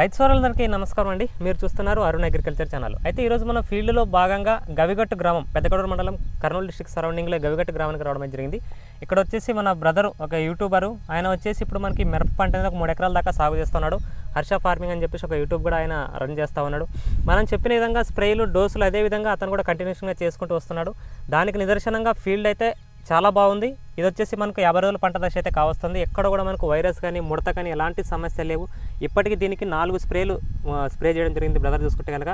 రైతు సోదరులందరికీ నమస్కారం అండి. మీరు చూస్తున్నారు అరుణ్ అగ్రికల్చర్ ఛానల్. అయితే ఈరోజు మన ఫీల్డ్లో భాగంగా గవిగట్టు గ్రామం పెద్దగడూరు మండలం కర్నూలు డిస్టిక్ సరౌండింగ్లో గవిగట్టు గ్రామానికి రావడం జరిగింది. ఇక్కడ వచ్చేసి మన బ్రదర్ ఒక యూట్యూబరు. ఆయన వచ్చేసి ఇప్పుడు మనకి మిరప పంట అనేది ఒక మూడు ఎకరాల దాకా సాగు చేస్తున్నాడు హర్ష ఫార్మింగ్ అని చెప్పేసి ఒక యూట్యూబ్ కూడా ఆయన రన్ చేస్తూ ఉన్నాడు. మనం చెప్పిన విధంగా స్ప్రేలు డోసులు అదే విధంగా అతను కూడా కంటిన్యూషన్గా చేసుకుంటూ వస్తున్నాడు. దానికి నిదర్శనంగా ఫీల్డ్ అయితే చాలా బాగుంది. ఇది వచ్చేసి మనకు యాభై రోజుల పంట దశ అయితే కావస్తుంది. ఎక్కడ కూడా మనకు వైరస్ కానీ ముడత కానీ ఎలాంటి సమస్య లేవు. ఇప్పటికీ దీనికి నాలుగు స్ప్రేలు స్ప్రే చేయడం జరిగింది బ్రదర్ చూసుకుంటే కనుక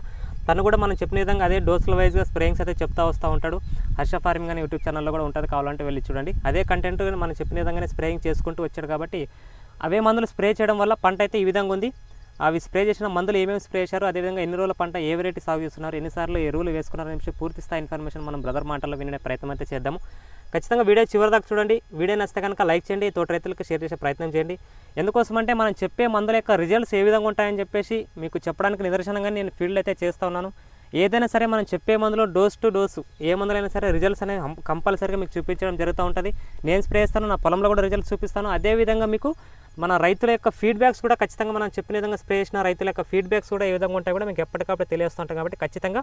తను కూడా మనం చెప్పిన విధంగా అదే డోసుల వైజ్గా స్ప్రేయింగ్స్ అయితే చెప్తా వస్తూ ఉంటాడు. హర్ష ఫార్మింగ్ అని యూట్యూబ్ ఛానల్లో కూడా ఉంటుంది కావాలంటే వెళ్ళి చూడండి. అదే కంటెంట్ మనం చెప్పిన విధంగానే స్ప్రేయింగ్ చేసుకుంటూ వచ్చాడు కాబట్టి అవే మందులు స్ప్రే చేయడం వల్ల పంట అయితే ఈ విధంగా ఉంది. అవి స్ప్రే చేసిన మందులు ఏమేమి స్ప్రే చేశారు అదేవిధంగా ఎన్ని రోజుల పంట ఏ వెరైటీ సాగు చేస్తున్నారు ఎన్నిసార్లు ఎరువులు వేసుకున్నారు అనే పూర్తి స్థాయి ఇన్ఫర్మేషన్ మనం బ్రదర్ మాటల్లో వినే ప్రయత్నం అయితే చేద్దాము. ఖచ్చితంగా వీడియో చివరి దాకా చూడండి. వీడియో నచ్చితే కనుక లైక్ చేయండి తోట రైతులకు షేర్ చేసే ప్రయత్నం చేయండి. ఎందుకోసం అంటే మనం చెప్పే మందుల యొక్క రిజల్ట్స్ ఏ విధంగా ఉంటాయని చెప్పేసి మీకు చెప్పడానికి నిదర్శనంగా నేను ఫీల్డ్ అయితే చేస్తూ ఉన్నాను. ఏదైనా సరే మనం చెప్పే మందులో డోస్ టు డోసు ఏ మందులైనా సరే రిజల్ట్స్ అనేవి కంపల్సరిగా కంపల్సరీగా మీకు చూపించడం జరుగుతూ ఉంటుంది. నేను స్ప్రే చేస్తాను నా పొలంలో కూడా రిజల్ట్స్ చూపిస్తాను. అదేవిధంగా మీకు మన రైతుల యొక్క ఫీడ్బ్యాక్స్ కూడా ఖచ్చితంగా మనం చెప్పిన విధంగా స్ప్రే చేసిన రైతుల యొక్క ఫీడ్బ్యాక్స్ కూడా ఏ విధంగా ఉంటాయి కూడా మీకు ఎప్పటికప్పుడు తెలియస్తుంటాం కాబట్టి ఖచ్చితంగా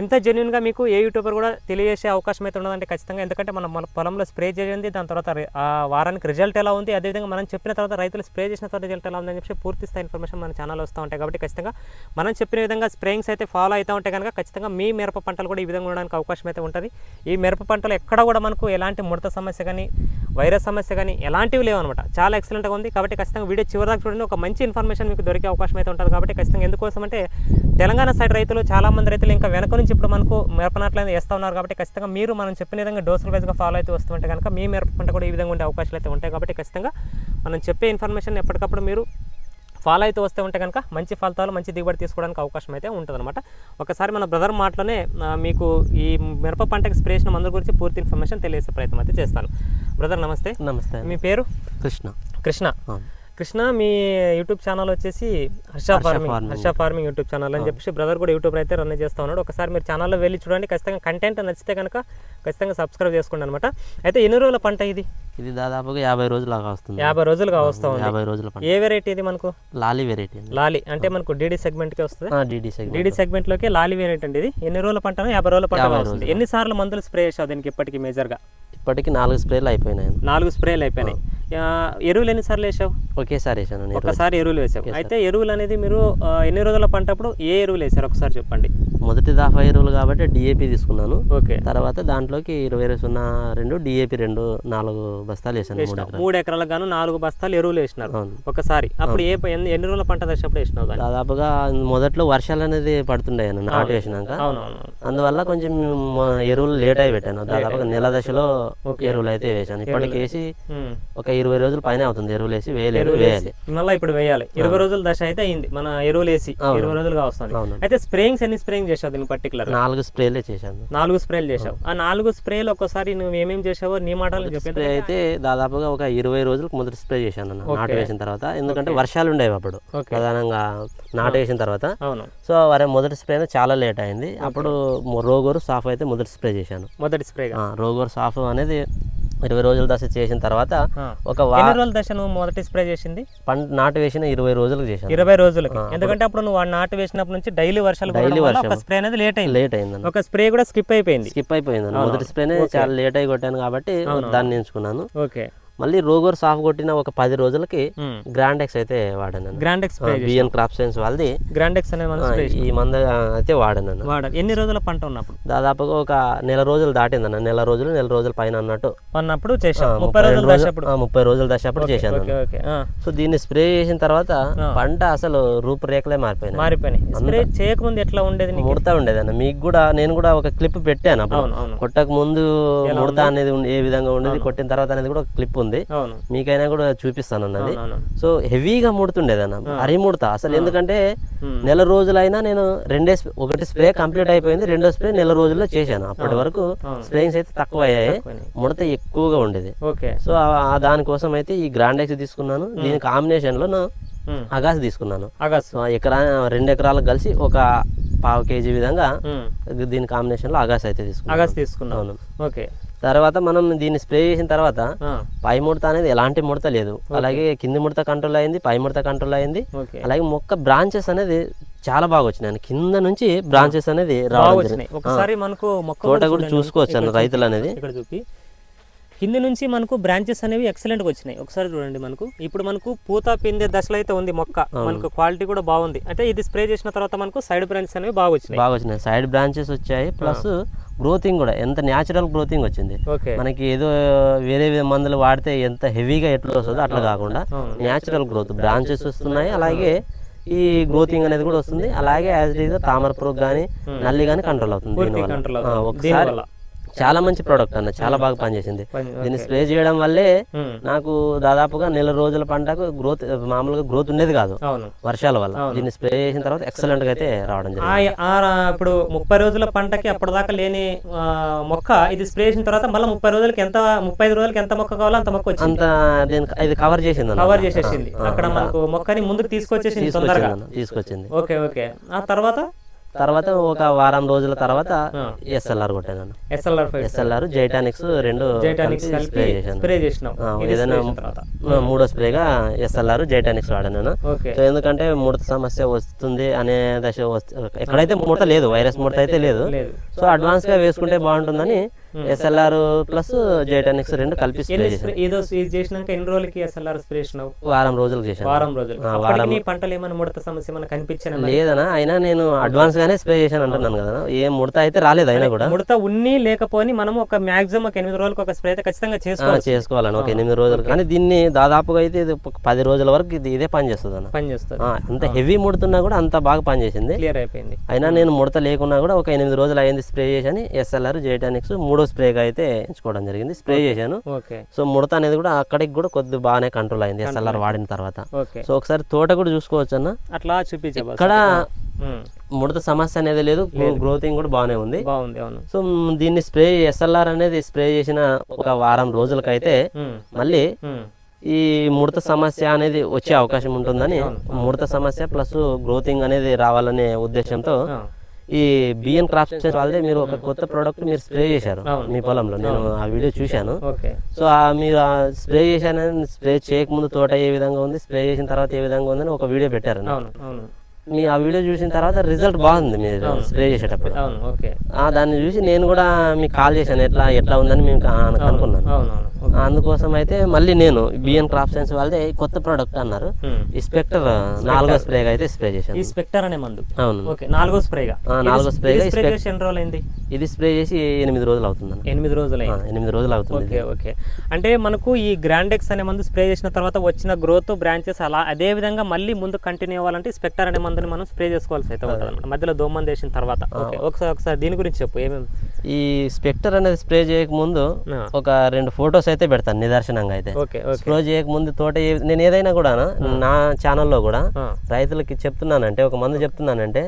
ఇంత జెన్యున్గా మీకు ఏ యూట్యూబర్ కూడా తెలియజేసే అవకాశం అయితే ఉండదంటే ఖచ్చితంగా. ఎందుకంటే మనం మన పొలంలో స్ప్రే చేయండి దాని తర్వాత వారానికి రిజల్ట్ ఎలా ఉంది అదేవిధంగా మనం చెప్పిన తర్వాత రైతులు స్ప్రే చేసిన తర్వాత రిజల్ట్ ఎలా ఉందని చెప్పి పూర్తి స్థాయి ఇన్ఫర్మేషన్ మన ఛానల్ వస్తూ ఉంటాయి కాబట్టి ఖచ్చితంగా మనం చెప్పిన విధంగా స్ప్రేయింగ్స్ అయితే ఫాలో అవుతూ ఉంటే కనుక ఖచ్చితంగా మీ మిరప పంటలు కూడా ఈ విధంగా ఉండడానికి అవకాశం అయితే ఉంటుంది. ఈ మిరప పంటలు ఎక్కడ కూడా మనకు ఎలాంటి ముడత సమస్య కానీ వైరస్ సమస్య కానీ ఎలాంటివి లేవు అనమాట చాలా ఎక్సలెంట్గా ఉంది కాబట్టి ఖచ్చితంగా వీడియో చివరిదాకా చూడండి. ఒక మంచి ఇన్ఫర్మేషన్ మీకు దొరికే అవకాశం అయితే ఉంటుంది కాబట్టి ఖచ్చితంగా ఎందుకోసం అంటే తెలంగాణ సైడ్ రైతులు చాలామంది రైతులు ఇంకా వెనక నుంచి ఇప్పుడు మనకు మిరప అనేది వేస్తూ ఉన్నారు కాబట్టి ఖచ్చితంగా మీరు మనం చెప్పిన విధంగా డోసుల వైజ్గా ఫాలో అయితే వస్తుంటే కనుక మీ మిరప పంట కూడా ఈ విధంగా ఉండే అవకాశాలు అయితే ఉంటాయి కాబట్టి ఖచ్చితంగా మనం చెప్పే ఇన్ఫర్మేషన్ ఎప్పటికప్పుడు మీరు ఫాలో అయితే వస్తే ఉంటే కనుక మంచి ఫలితాలు మంచి దిగుబడి తీసుకోవడానికి అవకాశం అయితే ఉంటుందన్నమాట. ఒకసారి మన బ్రదర్ మాటలోనే మీకు ఈ మిరప పంటకి స్ప్రే చేసిన మందుల గురించి పూర్తి ఇన్ఫర్మేషన్ తెలియజేసే ప్రయత్నం అయితే చేస్తాను. బ్రదర్ నమస్తే. నమస్తే మీ పేరు? కృష్ణ. కృష్ణ. కృష్ణ మీ యూట్యూబ్ ఛానల్ వచ్చేసి Harsha farming. Harsha farming YouTube channel అని చెప్పేసి బ్రదర్ కూడా యూట్యూబ్ అయితే రన్ చేస్తూ ఉన్నాడు. ఒకసారి మీరు ఛానల్లో వెళ్ళి చూడండి ఖచ్చితంగా కంటెంట్ నచ్చితే కనుక ఖచ్చితంగా సబ్స్క్రైబ్ చేసుకోండి అనమాట అయితే ఎన్ని రోజుల పంట ఇది? ఇది దాదాపుగా యాభై రోజులాగా వస్తుంది. యాభై రోజులుగా వస్తూ ఉంది. యాభై రోజుల ఏ వెరైటీ ఇది మనకు? లాలీ వెరైటీ లాలి. అంటే మనకు డీడీ సెగ్మెంట్కి వస్తుంది? డిడి సెగ్మెంట్ డీడీ సెగ్మెంట్లోకి లాలి వేరియంట్ అండి ఇది. ఎన్ని రోజుల పంట యాభై రోజుల పంట వస్తుంది. ఎన్ని సార్లు మందులు స్ప్రే చేసావు దీనికి ఇప్పటికి మేజర్గా? ఇప్పటికి నాలుగు స్ప్రేలు అయిపోయినాయి నాలుగు స్ప్రేలు అయిపోయినాయి. ఎరువులు ఎన్ని సార్లు వేసావు? ఒకేసారి వేసాను ఒకసారి ఎరువులు వేసావు. అయితే ఎరువులు అనేది మీరు ఎన్ని రోజుల పంట అప్పుడు ఏ ఎరువులు వేసారు? ఒకసారి చెప్పండి. మొదటి దాఫా ఎరువులు కాబట్టి డిఏపి తీసుకున్నాను. ఓకే. తర్వాత దాంట్లోకి ఇరవై సున్నా రెండు డిఏపి రెండు నాలుగు బస్తాలు వేసాను మూడు ఎకరాలు. మూడు ఎకరాలకు గాను నాలుగు బస్తాలు ఎరువులు వేసినారు. ఒకసారి. అప్పుడు ఏ ఎన్ని రోజుల పంట దశప్పుడు వేసినావు దాదాపుగా మొదట్లో వర్షాలు అనేది పడుతుండే నాటు వేసినాక. అందువల్ల కొంచెం ఎరువులు లేట్ అయి పెట్టాను. దాదాపుగా నెల దశలో ఎరువులు అయితే వేసాను ఇప్పటికి వేసి ఉమ్. ఒక ఇరవై రోజులు పైన అవుతుంది. ఎరువులు వేసి వేయలేదు వేయాలి. మళ్ళీ ఇప్పుడు వేయాలి. ఇరవై రోజుల దశ అయితే అయింది. మన ఎరువులు వేసి ఇరవై రోజులుగా వస్తుంది. అయితే స్ప్రేయింగ్స్ ఎన్ని స్ప్రేయింగ్ చేసావు దీని పర్టికులర్ నాలుగు స్ప్రేలే చేశాను. నాలుగు స్ప్రేలు చేసావు ఆ నాలుగు స్ప్రేలు ఒక్కసారి నువ్వు ఏమేం చేసావో నీ మాటలు స్ప్రే అయితే దాదాపుగా ఒక ఇరవై రోజులకు మొదటి స్ప్రే చేశాను నాటు వేసిన తర్వాత. ఎందుకంటే వర్షాలు ఉండేవి అప్పుడు. ప్రధానంగా నాటు వేసిన తర్వాత. అవును. సో వారి మొదటి స్ప్రే చాలా లేట్ అయింది. అప్పుడు రోగోరు సాఫ్ అయితే మొదటి స్ప్రే చేశాను. మొదటి స్ప్రేగా? ఆ, రోగోరు సాఫ్ అనేది ఇరవై రోజుల దశ చేసిన తర్వాత. ఒక రోజుల దశ నువ్వు మొదటి స్ప్రే చేసింది? పంట నాటు వేసిన ఇరవై రోజులకు చేశాను. ఇరవై రోజులకి. ఎందుకంటే అప్పుడు నువ్వు నాటు వేసినప్పటి నుంచి డైలీ వర్షాలు వల్ల ఒక స్ప్రే అనేది లేట్ అయింది. లేట్ అయింది ఒక స్ప్రే కూడా స్కిప్ అయిపోయింది. స్కిప్ అయిపోయింది మొదటి స్ప్రేనే చాలా లేట్ అయి కొట్టాను కాబట్టి దాన్ని ఎంచుకున్నాను. ఓకే. మళ్ళీ రోగోర్ సాఫ్ కొట్టిన ఒక పది రోజులకి ఉమ్. గ్రాండ్ ఎక్స్ అయితే వాడాను. గ్రాండెక్స్ బిఎన్ క్రాప్ సైన్స్ వాళ్ళది. గ్రాండెక్స్ స్ప్రే ఈ మంద అయితే వాడాను ఎన్ని రోజుల పంట ఉన్నప్పుడు? దాదాపుగా ఒక నెల రోజులు దాటిందన్న నెల రోజులు నెల రోజుల పైన అన్నట్టు. ఉన్నప్పుడు చేసాం ముప్పై రోజుల దశ అప్పుడు చేశాను. సో దీన్ని స్ప్రే చేసిన తర్వాత పంట అసలు రూపురేఖలే మారిపోయినాయి. మారిపోయినాయి. స్ప్రే చేయకముందు ఎట్లా ఉండేది ముడతా ఉండేదన్న మీకు కూడా నేను కూడా ఒక క్లిప్ పెట్టాను అప్పుడు. కొట్టక ముందు ముడత అనేది ఏ విధంగా ఉండేది కొట్టిన తర్వాత అనేది కూడా ఒక క్లిప్ ఉంది. మీకైనా కూడా చూపిస్తాను అన్నది. సో హెవీగా ముడుతుండేదన్న హరి ముడత. అసలు ఎందుకంటే. నెల రోజులైనా నేను రెండే ఒకటి స్ప్రే కంప్లీట్ అయిపోయింది రెండో స్ప్రే నెల రోజుల్లో చేశాను. అప్పటి వరకు స్ప్రేయింగ్స్ అయితే తక్కువ అయ్యాయి ముడత ఎక్కువగా ఉండేది. ఓకే. సో దానికోసం అయితే ఈ గ్రాండెక్స్ తీసుకున్నాను. దీని కాంబినేషన్లో. అగాస్ తీసుకున్నాను. ఎకరా రెండు ఎకరాలకు కలిసి ఒక పావు కేజీ విధంగా. దీని కాంబినేషన్లో అగాస్ అయితే తీసుకున్నాను. ఆగస్టు తీసుకున్నావు. అవును. ఓకే. తర్వాత మనం దీన్ని స్ప్రే చేసిన తర్వాత పై ముడత అనేది ఎలాంటి ముడత లేదు. అలాగే కింది ముడత కంట్రోల్ అయింది పై ముడత కంట్రోల్ అయింది. అలాగే మొక్క బ్రాంచెస్ అనేది చాలా బాగా వచ్చినాయి. కింద నుంచి బ్రాంచెస్ అనేది రావడం ఒకసారి మనకు మొక్క తోట కూడా. చూసుకోవచ్చు అన్న రైతులు అనేది. ఇక్కడ చూపి. కింద నుంచి మనకు బ్రాంచెస్ అనేవి ఎక్సలెంట్గా వచ్చినాయి. ఒకసారి చూడండి మనకు. ఇప్పుడు మనకు పూత పిందే దశలో అయితే ఉంది మొక్క. మనకు క్వాలిటీ కూడా బాగుంది. అంటే ఇది స్ప్రే చేసిన తర్వాత మనకు సైడ్ బ్రాంచెస్ అనేవి బాగా వచ్చినాయి. బాగా వచ్చినాయి. సైడ్ బ్రాంచెస్ వచ్చాయి. ప్లస్ గ్రోతింగ్ కూడా ఎంత న్యాచురల్ గ్రోతింగ్ వచ్చింది. మనకి ఏదో వేరే మందులు వాడితే ఎంత హెవీగా ఎట్లా వస్తుందో అట్లా కాకుండా. న్యాచురల్ గ్రోత్ బ్రాంచెస్ వస్తున్నాయి. అలాగే ఈ గ్రోతింగ్ అనేది కూడా వస్తుంది. అలాగే యాజ్ ఇట్ ఈజ్ తామర పురుగు కానీ నల్లి కానీ కంట్రోల్ అవుతుంది దీనివల్ల. ఒకసారి. చాలా మంచి ప్రోడక్ట్ అన్న చాలా బాగా పనిచేసింది. పని- దీన్ని స్ప్రే చేయడం వల్లే నాకు దాదాపుగా నెల రోజుల పంటకు గ్రోత్ మామూలుగా గ్రోత్ ఉండేది కాదు. వర్షాల వల్ల. దీన్ని స్ప్రే చేసిన తర్వాత ఎక్సలెంట్గా అయితే రావడం జరిగింది. ఇప్పుడు ముప్పై రోజుల పంటకి అప్పటిదాకా లేని మొక్క ఇది స్ప్రే చేసిన తర్వాత మళ్ళీ ముప్పై రోజులకి ఎంత ముప్పై ఐదు రోజులకి ఎంత మొక్క కావాలో అంత మొక్క వచ్చింది. అంత ఇది కవర్ చేసింది. కవర్ చేసేసింది. అక్కడ మనకు మొక్కని ముందుకు తీసుకొచ్చేసింది తీసుకొచ్చింది. Okay okay. ఆ తర్వాత? తర్వాత ఒక వారం రోజుల తర్వాత. ఎస్ఎల్ఆర్ కొట్టాను ఎస్ఎల్ఆర్ ఎస్ఎల్ఆర్ జైటానిక్స్ రెండు జైటానిక్స్ స్ప్రే ఏదైనా మూడో స్ప్రేగా ఎస్ఎల్ఆర్ జైటానిక్స్ వాడాను సో ఎందుకంటే ముడత సమస్య వస్తుంది అనే దశ ఎక్కడైతే ముడత లేదు వైరస్ ముడత అయితే లేదు. సో అడ్వాన్స్గా వేసుకుంటే బాగుంటుందని ఎస్ఎల్ఆర్ ప్లస్ జైటానిక్స్ రెండు కలిపి స్ప్రే ఏదో చేసినాక ఎన్ని రోజులకి ఎస్ఎల్ఆర్ స్ప్రే చేసినావు? వారం రోజులకు చేశాను. వారం రోజులు. నీ పంటలు ఏమైనా ముడత సమస్య మనకు కనిపించాను లేదనా అయినా నేను అడ్వాన్స్ గానే స్ప్రే చేశాను అంటున్నాను కదా. ఏం ముడత అయితే రాలేదు అయినా కూడా. ముడత ఉన్ని లేకపోని మనం ఒక మాక్సిమం ఒక ఎనిమిది రోజులకు ఒక స్ప్రే అయితే ఖచ్చితంగా చేసుకోవాలి చేసుకోవాలని ఒక ఎనిమిది రోజులు కానీ దీన్ని దాదాపుగా అయితే ఇది పది రోజుల వరకు ఇది ఇదే పని చేస్తుంది అన్న పని చేస్తుంది. అంత హెవీ ముడుతున్నా కూడా అంత బాగా పనిచేసింది క్లియర్ అయిపోయింది. అయినా నేను ముడత లేకున్నా కూడా ఒక ఎనిమిది రోజులు అయింది స్ప్రే చేశాను ఎస్ఎల్ఆర్ జైటానిక్స్ మూడో స్ప్రేగా అయితే ఎంచుకోవడం జరిగింది. స్ప్రే చేశాను. సో ముడత అనేది కూడా అక్కడికి కూడా కొద్ది బాగానే కంట్రోల్ అయింది. ఎస్ఎల్ఆర్ వాడిన తర్వాత. సో ఒకసారి తోట కూడా చూసుకోవచ్చు అన్న. అట్లా చూపించే. ఇక్కడ ముడత సమస్య అనేది లేదు. గ్రోతింగ్ కూడా బాగానే ఉంది. బాగుంది. అవును. సో దీన్ని స్ప్రే ఎస్ఎల్ఆర్ అనేది స్ప్రే చేసిన ఒక వారం రోజులకైతే మళ్ళీ ఈ ముడత సమస్య అనేది వచ్చే అవకాశం ఉంటుందని ముడత సమస్య ప్లస్ గ్రోతింగ్ అనేది రావాలనే ఉద్దేశంతో ఈ బిఎన్ క్రాప్స్ వాళ్ళదే మీరు ఒక కొత్త ప్రోడక్ట్ మీరు స్ప్రే చేశారు మీ పొలంలో. నేను ఆ వీడియో చూశాను. సో ఆ మీరు ఆ స్ప్రే చేశానని స్ప్రే చేయకముందు తోట ఏ విధంగా ఉంది స్ప్రే చేసిన తర్వాత ఏ విధంగా ఉందని ఒక వీడియో పెట్టారు. మీ ఆ వీడియో చూసిన తర్వాత రిజల్ట్ బాగుంది. మీరు స్ప్రే చేసేటప్పుడు. దాన్ని చూసి నేను కూడా మీకు కాల్ చేశాను. ఎట్లా ఎట్లా ఉందని మేము అనుకున్నాను. అందుకోసం అయితే మళ్ళీ నేను బిఎన్ క్రాప్ సైన్స్ వాళ్ళదే కొత్త ప్రోడక్ట్ అన్నారు. ఈ స్పెక్టర్ నాలుగో స్ప్రేగా అయితే స్ప్రే ఈ చేశాను స్పెక్టర్ అనే మందు. అవును. ఓకే నాలుగో స్ప్రేగా నాలుగో స్ప్రేగా స్ప్రే చేసి ఎన్ని రోజులు అయింది ఇది స్ప్రే చేసి ఎనిమిది రోజులు అవుతుందండి ఎనిమిది రోజులు ఎనిమిది రోజులు అవుతుంది ఓకే ఓకే. అంటే మనకు ఈ గ్రాండెక్స్ అనే మందు స్ప్రే చేసిన తర్వాత వచ్చిన గ్రోత్ బ్రాంచెస్ అలా అదే విధంగా మళ్ళీ ముందు కంటిన్యూ అవ్వాలంటే స్పెక్టర్ అనే మందుని మనం స్ప్రే చేసుకోవాల్సి అయితే ఉంటుంది మధ్యలో దోమంది వేసిన తర్వాత ఓకే ఒకసారి ఒకసారి దీని గురించి చెప్పు. ఏమేమి ఈ స్పెక్టర్ అనేది స్ప్రే చేయక ముందు ఆ. ఒక రెండు ఫొటోస్ అయితే పెడతాను నిదర్శనంగా అయితే. స్ప్రే చేయక ముందు తోట నేను ఏదైనా కూడా నా ఛానల్లో కూడా రైతులకి చెప్తున్నానంటే ఒక మందు చెప్తున్నానంటే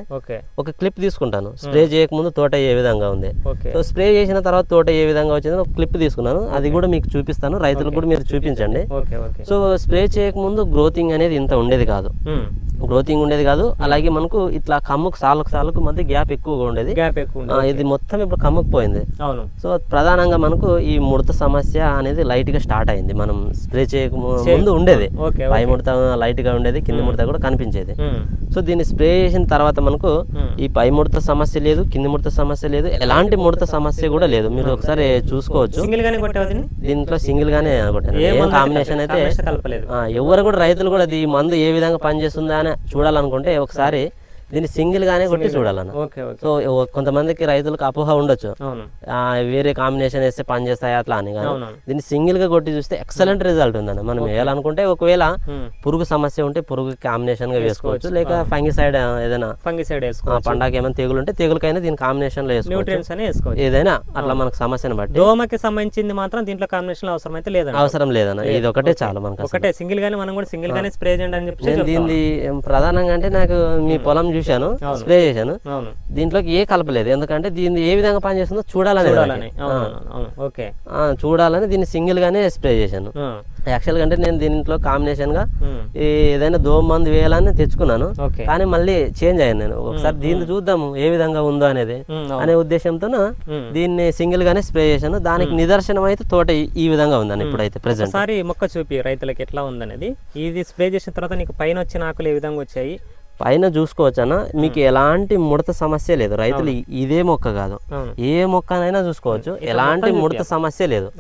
ఒక క్లిప్ తీసుకుంటాను. స్ప్రే చేయక ముందు తోట ఏ విధంగా ఉంది. సో స్ప్రే చేసిన తర్వాత తోట ఏ విధంగా వచ్చిందో ఒక క్లిప్ తీసుకున్నాను. అది కూడా మీకు చూపిస్తాను. రైతులకు కూడా మీరు చూపించండి. సో స్ప్రే చేయకముందు గ్రోతింగ్ అనేది ఇంత ఉండేది కాదు. గ్రోతింగ్ ఉండేది కాదు. అలాగే మనకు ఇట్లా కమ్ముకు సాలకు సాలకు మధ్య గ్యాప్ ఎక్కువగా ఉండేది. గ్యాప్ ఎక్కువ ఇది మొత్తం ఇప్పుడు కమ్ముకు పోయింది. అవును. సో ప్రధానంగా మనకు ఈ ముడత సమస్య అనేది లైట్గా స్టార్ట్ అయింది. మనం స్ప్రే చేయక ముందు ఉండేది. పై ముడత లైట్గా ఉండేది కింద ముడత కూడా కనిపించేది. సో దీన్ని స్ప్రే చేసిన తర్వాత మనకు. ఈ పై ముడత సమస్య లేదు కింది ముడత సమస్య లేదు ఎలాంటి ముడత సమస్య కూడా లేదు. మీరు ఒకసారి చూసుకోవచ్చు. దీంట్లో సింగిల్ గానే కొట్టాను. ఏ కాంబినేషన్ అయితే ఎవరు కూడా రైతులు కూడా ఈ మందు ఏ విధంగా పనిచేస్తుందా అని చూడాలనుకుంటే ఒకసారి దీన్ని సింగిల్ గానే కొట్టి చూడాలన్న. సో కొంతమందికి రైతులకు అపోహ ఉండొచ్చు. వేరే కాంబినేషన్ వేస్తే పని చేస్తాయి అట్లా అని కానీ. దీన్ని సింగిల్గా కొట్టి చూస్తే ఎక్సలెంట్ రిజల్ట్ ఉందన్న. మనం వేయాలనుకుంటే ఒకవేళ ఉమ్. పురుగు సమస్య ఉంటే పురుగు కాంబినేషన్గా వేసుకోవచ్చు. లేక ఫంగిసైడ్ ఏదైనా ఫంగిసైడ్ పండగ ఏమైనా తెగులు ఉంటే తెగులకైనా దీని కాంబినేషన్లో వేసుకోవచ్చు. ఏదైనా అట్లా మనకు సమస్యను బట్టి. దోమకి సంబంధించింది మాత్రం దీంట్లో కాంబినేషన్ అవసరం అయితే లేదండి అవసరం లేదన్న. ఇది ఒకటే చాలు మనకు. ఒకటే. సింగిల్ గానే మనం కూడా సింగిల్ గానే స్ప్రే చేయండి అని చెప్పి నేను దీన్ని ప్రధానంగా అంటే నాకు మీ పొలం చూశాను. స్ప్రే చేశాను. దీంట్లోకి ఏ కలపలేదు ఎందుకంటే దీన్ని ఏ విధంగా పనిచేస్తుందో చూడాలని చూడాలని. ఓకే. చూడాలని దీన్ని సింగిల్ గానే స్ప్రే చేశాను. యాక్చువల్గా అంటే నేను దీంట్లో కాంబినేషన్గా ఏదైనా దోమ మందు వేయాలని తెచ్చుకున్నాను. కానీ మళ్ళీ చేంజ్ అయ్యాను నేను. ఒకసారి దీన్ని చూద్దాము ఏ విధంగా ఉందో అనేది. అనే ఉద్దేశంతో. దీన్ని సింగిల్ గానే స్ప్రే చేశాను. దానికి నిదర్శనం అయితే తోట ఈ- ఈ విధంగా ఉందని ఇప్పుడైతే ప్రెసెంట్ ఒకసారి మొక్క చూపి రైతులకి ఎట్లా ఉందనేది. ఇది స్ప్రే చేసిన తర్వాత నీకు పైన వచ్చిన ఆకులు ఏ విధంగా వచ్చాయి? పైన చూసుకోవచ్చనా మీకు ఎలాంటి ముడత సమస్య లేదు. రైతులు ఇదే మొక్క కాదు. ఏ మొక్కనైనా చూసుకోవచ్చు. ఎలాంటి ముడత సమస్య లేదు.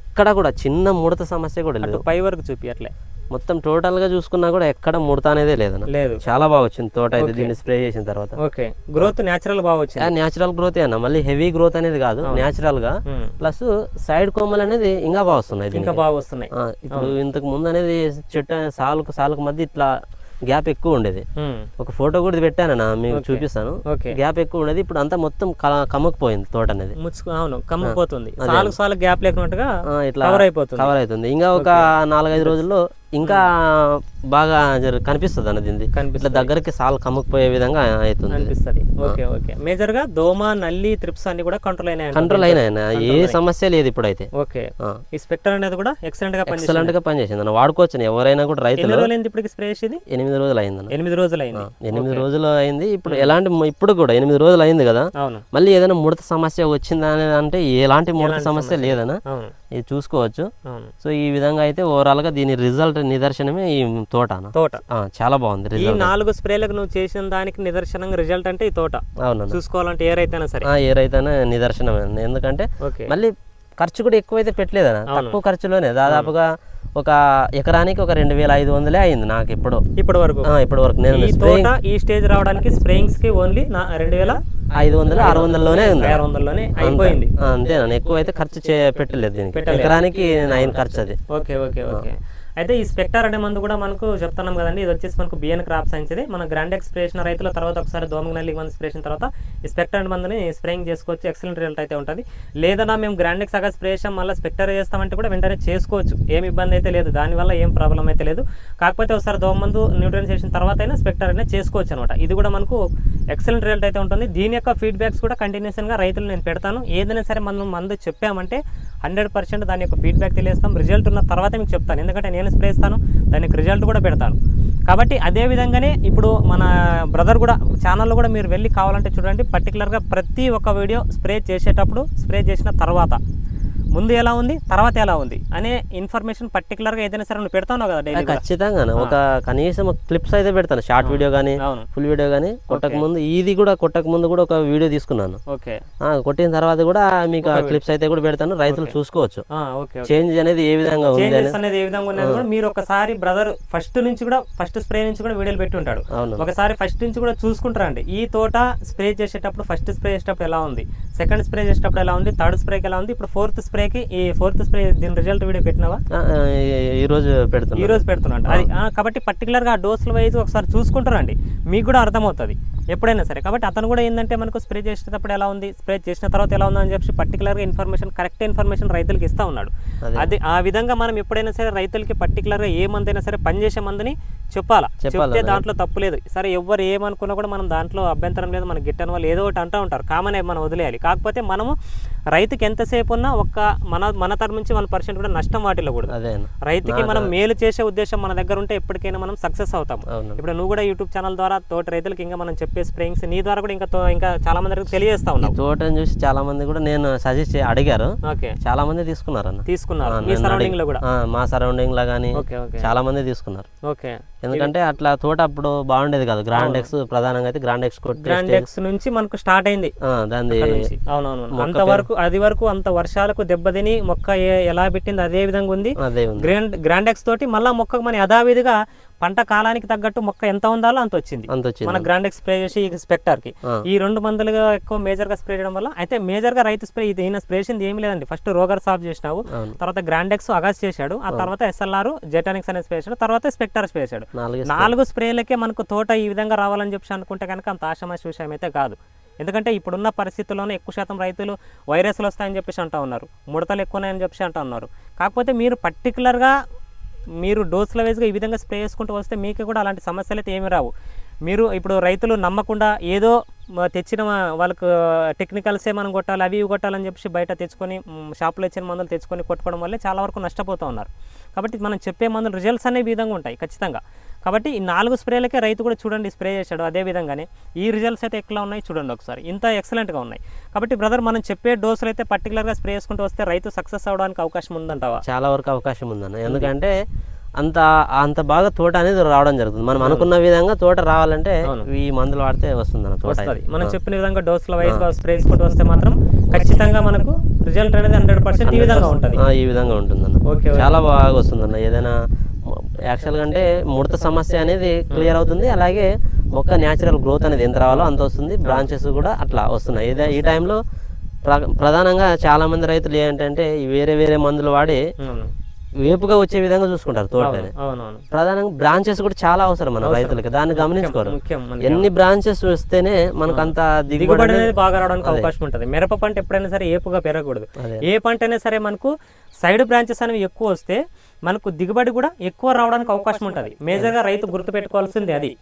ఎక్కడ కూడా చిన్న ముడత సమస్య కూడా లేదు. పై వరకు చూపి అట్లే మొత్తం టోటల్గా చూసుకున్నా కూడా ఎక్కడ ముడత అనేది లేదన్న. లేదు. చాలా బాగా వచ్చింది తోట అయితే దీన్ని స్ప్రే చేసిన తర్వాత. ఓకే. గ్రోత్ న్యాచురల్ బాగా వచ్చింది. న్యాచురల్ గ్రోత్ అన్న. మళ్ళీ హెవీ గ్రోత్ అనేది కాదు. న్యాచురల్గా ప్లస్ సైడ్ కొమ్మలు అనేది ఇంకా బాగా వస్తున్నాయి. ఇంకా బాగా వస్తున్నాయి. ఇప్పుడు ఇంతకు ముందు అనేది చెట్టు సాలుకు సాలుకు మధ్య ఇట్లా గ్యాప్ ఎక్కువ ఉండేది. ఒక ఫోటో కూడా పెట్టానన్న మీకు చూపిస్తాను. గ్యాప్ ఎక్కువ ఉండేది. ఇప్పుడు అంతా మొత్తం కమ్మకపోయింది తోట అనేది. అవును సాలు గ్యాప్ లేకున్నట్టుగా ఆ, ఇట్లా కవర్ అయిపోతుంది. కవర్ అవుతుంది. ఇంకా ఒక నాలుగైదు రోజుల్లో ఇంకా బాగా జర కనిపిస్తుంది అన్నది ఇది. ఇట్లా కనిపిస్తుంది. దగ్గరికి సాల్ కమ్ముకుపోయే విధంగా అవుతుంది. అనిపిస్తుంది ఓకే ఓకే. మేజర్గా దోమ నల్లి త్రిప్స్ అన్ని కూడా కంట్రోల్ అయినాయి కంట్రోల్ అయినా ఏ సమస్య లేదు ఇప్పుడైతే. ఓకే. ఈ స్పెక్టర్ అనేది కూడా ఎక్సలెంట్గా ఎక్సలెంట్గా పనిచేసింది అన్న. వాడుకోవచ్చు ఎవరైనా కూడా రైతులు అయింది ఇప్పటికి స్ప్రే చేసేది? ఎనిమిది రోజులు అయిందన్న ఎనిమిది రోజులు అయింది ఎనిమిది రోజులు అయింది. ఇప్పుడు ఎలాంటి ఇప్పుడు కూడా ఎనిమిది రోజులు అయింది కదా. మళ్ళీ ఏదైనా ముడత సమస్య వచ్చిందా అంటే ఎలాంటి ముడత సమస్య లేదనా ఇది చూసుకోవచ్చు. సో ఈ విధంగా అయితే ఓవరాల్గా దీని రిజల్ట్ నిదర్శనమే ఈ తోట. తోట చాలా బాగుంది ఈ నాలుగు స్ప్రేలకు నువ్వు చేసిన దానికి నిదర్శనంగా రిజల్ట్ అంటే ఈ తోట. అవునన్న చూసుకోవాలంటే ఏ రైతైనా సరే. ఆ, ఏ రైతైనా నిదర్శనమే. ఎందుకంటే మళ్ళీ ఖర్చు కూడా ఎక్కువైతే పెట్టలేదన్న తక్కువ ఖర్చులోనే. దాదాపుగా ఒక ఎకరానికి ఒక రెండు వేల ఐదు వందలే అయింది నాకు ఇప్పుడు ఇప్పటి వరకు. ఇప్పటి వరకు నేను ఈ తోట ఈ స్టేజ్ రావడానికి స్ప్రేయింగ్స్కి ఓన్లీ రెండు వేల ఐదు వందలు ఆరు వందలలోనే ఉంది. ఆరు వందల్లోనే అయిపోయింది. అంతేనా ఎక్కువ అయితే ఖర్చు చే పెట్టలేదు దీనికి. ఎకరానికి నైన్ ఖర్చు అది. Okay okay okay. అయితే ఈ స్పెక్టర్ అనే మందు కూడా మనకు చెప్తున్నాం కదండి. ఇది వచ్చేసి మనకు బిఎన్ క్రాప్ సైన్స్ ఇది. మన గ్రాండ్ ఎక్స్ప్రేషన్ రైతుల తర్వాత ఒకసారి దోమకు నల్లి మందు తర్వాత ఈ స్పెక్టర్ అనే మందుని స్ప్రేయింగ్ చేసుకోవచ్చు. ఎక్సలెంట్ రిజల్ట్ అయితే ఉంటుంది. లేదన్నా మేము గ్రాండ్ ఎక్స్ సగా స్ప్రే చేసాం మళ్ళీ స్పెక్టర్ చేస్తామంటే కూడా వెంటనే చేసుకోవచ్చు. ఏం ఇబ్బంది అయితే లేదు. దానివల్ల ఏం ప్రాబ్లం అయితే లేదు. కాకపోతే ఒకసారి దోమ మందు న్యూట్రియన్స్ చేసిన తర్వాత అయినా స్పెక్టర్ అయినా చేసుకోవచ్చు అనమాట ఇది కూడా మనకు ఎక్సలెంట్ రిజల్ట్ అయితే ఉంటుంది. దీని యొక్క ఫీడ్బ్యాక్స్ కూడా కంటిన్యూషన్గా రైతులు నేను పెడతాను. ఏదైనా సరే మనం మందు చెప్పామంటే హండ్రెడ్ పర్సెంట్ దాని యొక్క ఫీడ్బ్యాక్ తెలియస్తాం రిజల్ట్ ఉన్న తర్వాత మీకు చెప్తాను. ఎందుకంటే నేను స్ప్రే ఇస్తాను దానికి రిజల్ట్ కూడా పెడతాను. కాబట్టి అదే విధంగానే ఇప్పుడు మన బ్రదర్ కూడా ఛానల్లో కూడా మీరు వెళ్ళి కావాలంటే చూడండి పర్టికులర్గా ప్రతి ఒక్క వీడియో స్ప్రే చేసేటప్పుడు స్ప్రే చేసిన తర్వాత ముందు ఎలా ఉంది? తర్వాత ఎలా ఉంది? అనే ఇన్ఫర్మేషన్ పర్టికులర్గా ఏదైనా సరే నువ్వు పెడతావు కదా డైలీ ఖచ్చితంగా ఒక కనీసం క్లిప్స్ అయితే పెడతాను. షార్ట్ వీడియో కానీ ఫుల్ వీడియో కానీ కొట్టక ముందు ఇది కూడా కొట్టక ముందు కూడా ఒక వీడియో తీసుకున్నాను. ఓకే. ఆ, కొట్టిన తర్వాత కూడా మీకు క్లిప్స్ అయితే కూడా పెడతాను. రైతులు చూసుకోవచ్చు. చేంజ్ అనేది ఏ విధంగా ఉంది అనేది ఏ విధంగా ఉన్నది కూడా మీరు ఒకసారి బ్రదర్ ఫస్ట్ నుంచి కూడా ఫస్ట్ స్ప్రే నుంచి కూడా వీడియోలు పెట్టి ఉంటాడు. అవును. ఒకసారి ఫస్ట్ నుంచి కూడా చూసుకుంటారండి. ఈ తోట స్ప్రే చేసేటప్పుడు ఫస్ట్ స్ప్రే చేసేటప్పుడు ఎలా ఉంది? సెకండ్ స్ప్రే చేసేటప్పుడు ఎలా ఉంది? థర్డ్ స్ప్రేకి ఎలా ఉంది? ఇప్పుడు ఫోర్త్ స్ప్రేకి ఈ ఫోర్త్ స్ప్రే దీని రిజల్ట్ వీడియో పెట్టినావా? ఆ, ఆ, ఈ- ఈ రోజు ఈ పెడుతున్నాను రోజు పెడుతున్నాడు. అది ఆ, కాబట్టి పర్టికులర్గా డోసుల వైజ్ ఒకసారి చూసుకుంటారండి. మీకు కూడా అర్థమవుతుంది. ఎప్పుడైనా సరే. కాబట్టి అతను కూడా ఏంటంటే మనకు స్ప్రే చేసేటప్పుడు ఎలా ఉంది? స్ప్రే చేసిన తర్వాత ఎలా ఉంది అని చెప్పి పర్టికులర్గా ఇన్ఫర్మేషన్ కరెక్ట్ ఇన్ఫర్మేషన్ రైతులకు ఇస్తా ఉన్నాడు. అదే. ఆ విధంగా మనం ఎప్పుడైనా సరే రైతులకి పర్టికులర్గా ఏ మందైనా సరే పనిచేసే మందుని చెప్పాలా? చెప్తే దాంట్లో తప్పు లేదు. సరే ఎవరు ఏమనుకున్నా కూడా మనం దాంట్లో అభ్యంతరం లేదు. మనకి గిట్టని వాళ్ళు ఏదో ఒకటి అంటూ ఉంటారు. కామన్ మనం వదిలేయాలి. కాకపోతే మనము రైతుకి ఎంతసేపు ఉన్నా ఒక్క మన మన తరపు నుంచి వన్ పర్సెంట్ కూడా నష్టం వాటిలో కూడా అదే. రైతుకి మనం మేలు చేసే ఉద్దేశం మన దగ్గర ఉంటే ఎప్పటికైనా మనం సక్సెస్ అవుతాం ఇప్పుడు నువ్వు కూడా యూట్యూబ్ ఛానల్ ద్వారా తోటి రైతులకు ఇంకా మనం చెప్పే స్ప్రేయింగ్స్ నీ ద్వారా కూడా ఇంకా ఇంకా చాలా మందికి తెలియజేస్తా ఈ ఉన్నావు. తోటని చూసి చాలా మంది కూడా నేను సజెస్ట్ అడిగారు. ఓకే. చాలా మంది తీసుకున్నారు అన్న. తీసుకున్నారు. మీ సరౌండింగ్లో కూడా? మా సరౌండింగ్లో కానీ చాలా మంది తీసుకున్నారు. ఓకే. ఎందుకంటే అట్లా తోట అప్పుడు బాగుండేది కాదు. గ్రాండ్ ఎక్స్ ప్రధానంగా అయితే గ్రాండ్ ఎక్స్ గ్రాండ్ ఎక్స్ నుంచి మనకు స్టార్ట్ అయింది. అవునవును. అంతవరకు అది వరకు అంత వర్షాలకు దెబ్బతిని మొక్క ఎలా పెట్టింది అదే విధంగా ఉంది. గ్రాండ్ గ్రాండ్ ఎక్స్ తోటి మళ్ళా మొక్కకు మన యథావిధిగా పంట కాలానికి తగ్గట్టు మొక్క ఎంత ఉండాలో అంత వచ్చింది. మన గ్రాండ్ ఎక్స్ స్ప్రే చేసి స్పెక్టర్కి. ఈ రెండు మందులుగా ఎక్కువ మేజర్గా స్ప్రే చేయడం వల్ల అయితే మేజర్గా రైతు స్ప్రే ఇది స్ప్రే చేసింది ఏమీ లేదండి. ఫస్ట్ రోగర్ సాఫ్ చేసినావు. తర్వాత గ్రాండ్ ఎక్స్ అగాస్ చేశాడు ఆ తర్వాత ఎస్ఎల్ఆర్ జెటానిక్స్ అనే స్ప్రే చేశాడు తర్వాత స్పెక్టర్ స్ప్రే చేశాడు. నాలుగే స్ప్రేలకే మనకు తోట ఈ విధంగా రావాలని చెప్పి అనుకుంటే కనుక అంత ఆషామాషి విషయం అయితే కాదు. ఎందుకంటే ఇప్పుడున్న పరిస్థితుల్లోనే ఎక్కువ శాతం రైతులు వైరస్లు వస్తాయని చెప్పేసి అంటూ ఉన్నారు. ముడతలు ఎక్కువనాయని చెప్పేసి అంటూ ఉన్నారు. కాకపోతే మీరు పర్టికులర్గా మీరు డోసుల వైజ్గా ఈ విధంగా స్ప్రే చేసుకుంటూ వస్తే మీకు కూడా అలాంటి సమస్యలు అయితే ఏమి రావు. మీరు ఇప్పుడు రైతులు నమ్మకుండా ఏదో తెచ్చిన వాళ్ళకు టెక్నికల్సే మనం కొట్టాలి అవి ఇవి కొట్టాలని చెప్పి బయట తెచ్చుకొని షాపులో ఇచ్చిన మందులు తెచ్చుకొని కొట్టుకోవడం వల్లే చాలా వరకు నష్టపోతూ ఉన్నారు. కాబట్టి మనం చెప్పే మందులు రిజల్ట్స్ అనే విధంగా ఉంటాయి ఖచ్చితంగా. కాబట్టి ఈ నాలుగు స్ప్రేలకే రైతు కూడా చూడండి స్ప్రే చేశాడు అదే విధంగానే. ఈ రిజల్ట్స్ అయితే ఎట్లా ఉన్నాయి చూడండి ఒకసారి. ఇంత ఎక్సలెంట్గా ఉన్నాయి. కాబట్టి బ్రదర్ మనం చెప్పే డోసులు అయితే పర్టికులర్గా స్ప్రే చేసుకుంటూ వస్తే రైతు సక్సెస్ అవడానికి అవకాశం ఉందంటావా? చాలా వరకు అవకాశం ఉందన్న. ఎందుకంటే అంత అంత బాగా తోట అనేది రావడం జరుగుతుంది. మనం అనుకున్న విధంగా తోట రావాలంటే ఈ మందులు వాడితే వస్తుందన్న తోట వస్తుంది. మనం చెప్పిన విధంగా డోసుల వైజ్గా స్ప్రే చేసుకుంటూ వస్తే మాత్రం ఖచ్చితంగా మనకు రిజల్ట్ అనేది హండ్రెడ్ పర్సెంట్ ఈ విధంగా ఉంటుంది. ఆ, ఈ విధంగా ఉంటుందన్న. ఓకే చాలా బాగా వస్తుందన్న. ఏదైనా యాక్చువల్గా అంటే ముడత సమస్య అనేది క్లియర్ అవుతుంది. అలాగే మొక్క న్యాచురల్ గ్రోత్ అనేది ఎంత రావాలో అంత వస్తుంది. బ్రాంచెస్ కూడా అట్లా వస్తున్నాయి. ఇదే ఈ టైంలో ప్ర- ప్రధానంగా చాలా మంది రైతులు ఏంటంటే వేరే వేరే మందులు వాడి వేపుగా వచ్చే విధంగా చూసుకుంటారు తోటని. అవునవును. ప్రధానంగా బ్రాంచెస్ కూడా చాలా అవసరం మన రైతులకి. దాన్ని గమనించుకోరు. ఎన్ని బ్రాంచెస్ వస్తేనే మనకు అంత దిగుబడి అనేది బాగా రావడానికి అవకాశం ఉంటుంది. మిరప పంట ఎప్పుడైనా సరే ఏపుగా పెరగకూడదు. ఏ పంట అయినా సరే మనకు సైడ్ బ్రాంచెస్ అనేవి ఎక్కువ వస్తే మనకు దిగుబడి కూడా ఎక్కువ రావడానికి అవకాశం ఉంటుంది. మేజర్గా రైతు గుర్తుపెట్టుకోవాల్సింది అది.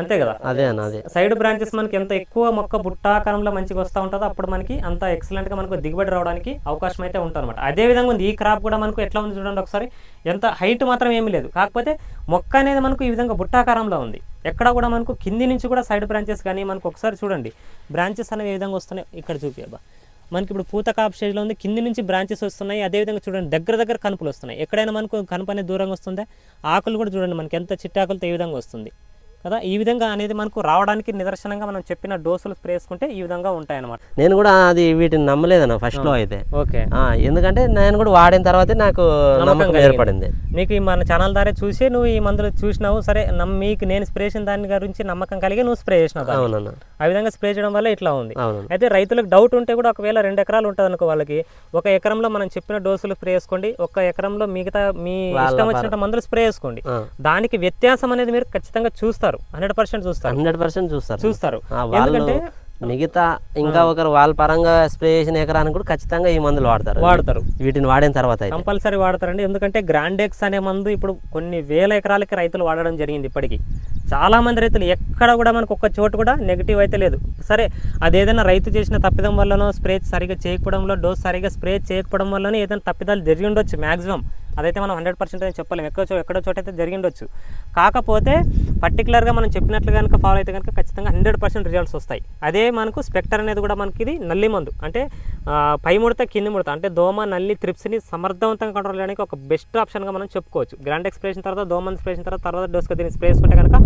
అంతే కదా? అదే అదే. సైడ్ బ్రాంచెస్ మనకి ఎంత ఎక్కువ మొక్క బుట్టాకారంలో మంచిగా వస్తూ ఉంటుందో అప్పుడు మనకి అంత ఎక్సలెంట్గా మనకు దిగుబడి రావడానికి అవకాశం అయితే ఉంటుంది అదే విధంగా ఉంది ఈ క్రాప్ కూడా మనకు ఎట్లా ఉంది చూడండి ఒకసారి. ఎంత హైట్ మాత్రం ఏమీ లేదు. కాకపోతే మొక్క అనేది మనకు ఈ విధంగా బుట్టాకారంలో ఉంది. ఎక్కడ కూడా మనకు కింది నుంచి కూడా సైడ్ బ్రాంచెస్ కానీ మనకు ఒకసారి చూడండి. బ్రాంచెస్ అనేవి ఏ విధంగా వస్తున్నాయి ఇక్కడ చూపియబ్బా మనకి ఇప్పుడు పూత కాపు స్టేజ్లో ఉంది. కింది నుంచి బ్రాంచెస్ వస్తున్నాయి. అదేవిధంగా చూడండి దగ్గర దగ్గర కనుపులు వస్తున్నాయి. ఎక్కడైనా మనకు కనుపు అనేది దూరంగా వస్తుందా? ఆకులు కూడా చూడండి మనకి ఎంత చిట్టాకులతో ఏ విధంగా వస్తుంది. కదా? ఈ విధంగా అనేది మనకు రావడానికి నిదర్శనంగా మనం చెప్పిన డోసులు స్ప్రే చేసుకుంటే ఈ విధంగా ఉంటాయన్నమాట. నేను కూడా అది వీటిని నమ్మలేదన్న ఫస్ట్లో అయితే. ఓకే. ఆ, ఎందుకంటే నేను కూడా వాడిన తర్వాతే నాకు నమ్మకం ఏర్పడింది. ఈ మన ఛానల్ ద్వారా చూసి నువ్వు ఈ మందులు చూసినావు సరే మీకు నేను స్ప్రే చేసిన దాని గురించి నమ్మకం కలిగి నువ్వు స్ప్రే చేసినావు. అవునన్న. ఆ విధంగా స్ప్రే చేయడం వల్ల ఇట్లా ఉంది. అయితే రైతులకు డౌట్ ఉంటే కూడా ఒకవేళ రెండు ఎకరాలు ఉంటుంది అనుకో వాళ్ళకి ఒక ఎకరంలో మనం చెప్పిన డోసులు స్ప్రే చేసుకోండి ఒక ఎకరంలో మిగతా మీ ఇష్టం వచ్చినట్టు మందులు స్ప్రే చేసుకోండి. దానికి వ్యత్యాసం అనేది మీరు ఖచ్చితంగా చూస్తారు. హండ్రెడ్ పర్సెంట్ చూస్తారు. హండ్రెడ్ పర్సెంట్ చూస్తారు. చూస్తారు. ఆ, వాళ్ళు ఎందుకంటే మిగతా ఇంకా ఒకరు వాళ్ళ పరంగా స్ప్రే చేసిన ఎకరానికి కూడా ఖచ్చితంగా ఈ మందులు వాడతారు. వాడతారు. వీటిని వాడిన తర్వాత కంపల్సరీ వాడతారండి. ఎందుకంటే గ్రాండెక్స్ అనే మందు ఇప్పుడు కొన్ని వేల ఎకరాలకి రైతులు వాడడం జరిగింది ఇప్పటికీ. చాలా మంది రైతులు ఎక్కడ కూడా మనకు ఒక్క చోటు కూడా నెగిటివ్ అయితే లేదు. సరే అదేదైనా రైతు చేసిన తప్పిదం వల్లనో స్ప్రే సరిగా చేయకపోవడంలో డోస్ సరిగా స్ప్రే చేయకపోవడం వల్లనో ఏదైనా తప్పిదాలు జరిగి ఉండొచ్చు మ్యాక్సిమం అదైతే మనం హండ్రెడ్ పర్సెంట్ అని చెప్పలేము ఎక్కడో ఎక్కడో చోట అయితే జరిగిండొచ్చు. కాకపోతే పర్టికులర్గా మనం చెప్పినట్లు కనుక ఫాలో అయితే కనుక ఖచ్చితంగా హండ్రెడ్ పర్సెంట్ రిజల్ట్స్ వస్తాయి. అదే మనకు స్పెక్టర్ అనేది కూడా మనకి ఇది నల్లి మందు. అంటే పై ముడత కింది ముడత అంటే దోమ నల్లి త్రిప్స్ని సమర్థవంతంగా కంట్రోల్ చేయడానికి ఒక బెస్ట్ ఆప్షన్గా మనం చెప్పుకోవచ్చు. గ్రాండ్ ఎక్స్ప్రెషన్ తర్వాత దోమ స్ప్రే తర్వాత తర్వాత డోస్గా దీన్ని స్ప్రే చేసుకుంటే కనుక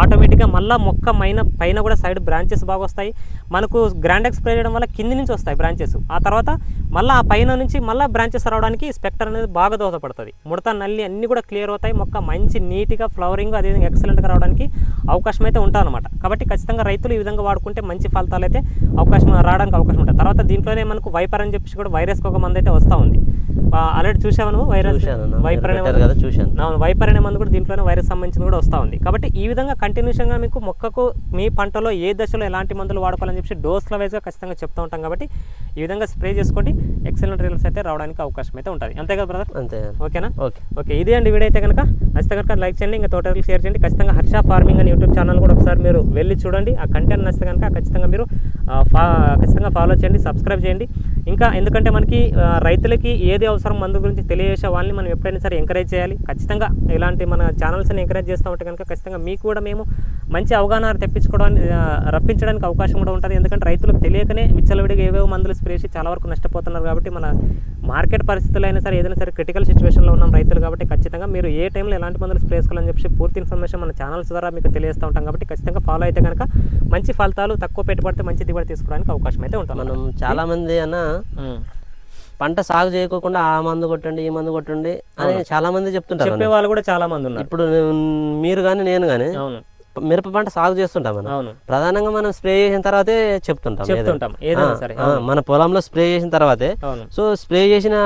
ఆటోమేటిక్గా మళ్ళీ మొక్క మైన పైన కూడా సైడ్ బ్రాంచెస్ బాగా వస్తాయి. మనకు గ్రాండ్ ఎక్స్ స్ప్రే చేయడం వల్ల కింది నుంచి వస్తాయి బ్రాంచెస్. ఆ తర్వాత మళ్ళీ ఆ పైన నుంచి మళ్ళీ బ్రాంచెస్ రావడానికి స్పెక్టర్ అనేది బాగా దోహదపడుతుంది. ముడత నల్లి అన్ని కూడా క్లియర్ అవుతాయి. మొక్క మంచి నీట్గా ఫ్లవరింగ్ అదేవిధంగా ఎక్సలెంట్గా రావడానికి అవకాశం అయితే ఉంటుందన్నమాట. కాబట్టి ఖచ్చితంగా రైతులు ఈ విధంగా వాడుకుంటే మంచి ఫలితాలు అయితే అవకాశం రావడానికి అవకాశం ఉంటుంది తర్వాత దీంట్లోనే మనకు వైపర్ అని చెప్పేసి కూడా వైరస్కి ఒక మంది అయితే వస్తూ ఉంది. ఆల్రెడీ చూసావు నువ్వు వైరస్. వైపర్ అనే చూశాను. వైపర్ అనే మందు కూడా దీంట్లోనే వైరస్ సంబంధించిన కూడా వస్తూ ఉంది. కాబట్టి ఈ విధంగా కంటిన్యూషన్గా మీకు మొక్కకు మీ పంటలో ఏ దశలో ఎలాంటి మందులు వాడుకోవాలని చెప్పి డోస్ల వైజ్గా ఖచ్చితంగా చెప్తూ ఉంటాం కాబట్టి ఈ విధంగా స్ప్రే చేసుకోండి. ఎక్సలెంట్ రిజల్ట్స్ అయితే రావడానికి అవకాశం అయితే ఉంటుంది. అంతే కదా బ్రదర్? అంతే ఓకేనా? ఓకే. ఓకే ఇదే అండి వీడియో అయితే కనుక. నచ్చితే కనుక లైక్ చేయండి ఇంకా తోటలు షేర్ చేయండి. ఖచ్చితంగా హర్ష ఫార్మింగ్ అని యూట్యూబ్ ఛానల్ కూడా ఒకసారి మీరు వెళ్ళి చూడండి. ఆ కంటెంట్ నచ్చితే కనుక ఖచ్చితంగా మీరు ఫా ఖచ్చితంగా ఫాలో చేయండి సబ్స్క్రైబ్ చేయండి. ఇంకా ఎందుకంటే మనకి రైతులకి ఏది అవసరం మందు గురించి తెలియజేసే వాళ్ళని మనం ఎప్పుడైనా సరే ఎంకరేజ్ చేయాలి. ఖచ్చితంగా ఇలాంటి మన ఛానల్స్ని ఎంకరేజ్ చేస్తూ ఉంటే కనుక ఖచ్చితంగా మీకు కూడా మేము మంచి అవగాహన తెప్పించుకోవడానికి రప్పించడానికి అవకాశం కూడా ఉంటుంది. ఎందుకంటే రైతులకు తెలియకనే విచ్చలవిడిగా ఏవేవో మందులు స్ప్రే చేసి చాలా వరకు నష్టపోతున్నారు కాబట్టి మన మార్కెట్ పరిస్థితులు అయినా సరే ఏదైనా సరే క్రిటికల్ సిచ్యువేషన్లో ఉన్నాం రైతులు కాబట్టి ఖచ్చితంగా మీరు ఏ టైంలో ఎలాంటి మందులు స్ప్రే చేసుకోవాలని చెప్పి పూర్తి ఇన్ఫర్మేషన్ మన ఛానల్స్ ద్వారా మీకు తెలియజేస్తూ ఉంటాం కాబట్టి ఖచ్చితంగా ఫాలో అయితే కనుక మంచి ఫలితాలు తక్కువ పెట్టుబడితే మంచి దిగుబడి తీసుకోవడానికి అవకాశం అయితే ఉంటుంది. మనం చాలా మంది అన్న పంట సాగు చేయకోకుండా ఆ మందు కొట్టండి ఈ మందు కొట్టండి అని చాలా మంది చెప్తుంటారు చెప్పే వాళ్ళు కూడా చాలా మంది ఉన్నారు. ఇప్పుడు మీరు కానీ నేను కానీ అవును. మిరప పంట సాగు చేస్తుంటాం మనం. అవును. ప్రధానంగా మనం స్ప్రే చేసిన తర్వాతే చెప్తుంటాం. చెప్తుంటాం సరే మన పొలంలో స్ప్రే చేసిన తర్వాతే అవును. సో స్ప్రే చేసిన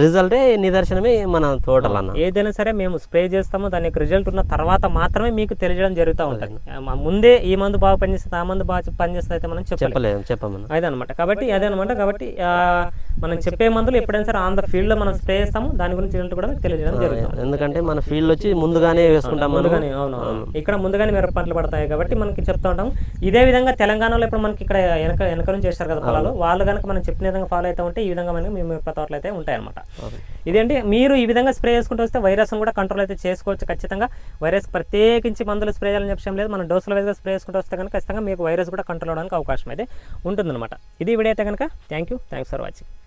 రిజల్టే నిదర్శనమే మన తోటలు అన్న ఏదైనా సరే మేము స్ప్రే చేస్తాము దాని యొక్క రిజల్ట్ ఉన్న తర్వాత మాత్రమే మీకు తెలియజేయడం జరుగుతూ ఉంటుంది. ముందే ఈ మందు బాగా పనిచేస్తుంది ఆ మందు బాగా పనిచేస్తుంది అయితే మనం చెప్పలేం. చెప్పలేము చెప్పమన్న అదే అనమాట కాబట్టి అదే అనమాట కాబట్టి ఆ, మనం చెప్పే మందులు ఎప్పుడైనా సరే ఆన్ ద ఫీల్డ్లో మనం స్ప్రే చేస్తాము. దాని గురించి రిజల్ట్ కూడా తెలియజేయడం జరుగుతుంది. ఎందుకంటే మన ఫీల్డ్ వచ్చి ముందుగానే వేసుకుంటాం మనం. ముందుగానే అవును. అవును. ఇక్కడ ముందుగానే మిరప పంటలు పడతాయి కాబట్టి మనకి చెప్తూ ఉంటాం. ఇదే విధంగా తెలంగాణలో ఇప్పుడు మనకి ఇక్కడ వెనక వెనక నుంచి చేస్తారు కదా పొలాలు. వాళ్ళు కనుక మనం చెప్పిన విధంగా ఫాలో అయితే ఉంటే ఈ విధంగా మనకి మీ మిరప తోటలు అయితే ఉంటాయన్నమాట. ఇదేంటి? మీరు ఈ విధంగా స్ప్రే చేసుకుంటూ వస్తే వైరస్ కూడా కంట్రోల్ అయితే చేసుకోవచ్చు ఖచ్చితంగా. వైరస్ ప్రత్యేకించి మందులు స్ప్రే చేయాలని చెప్పడం లేదు. మనం డోసుల వైజ్గా స్ప్రే చేసుకుంటూ వస్తే కనుక ఖచ్చితంగా మీకు వైరస్ కూడా కంట్రోల్ అవడానికి అవకాశం అయితే ఉంటుందన్నమాట. ఇది వీడియో అయితే కనుక thank you thanks for watching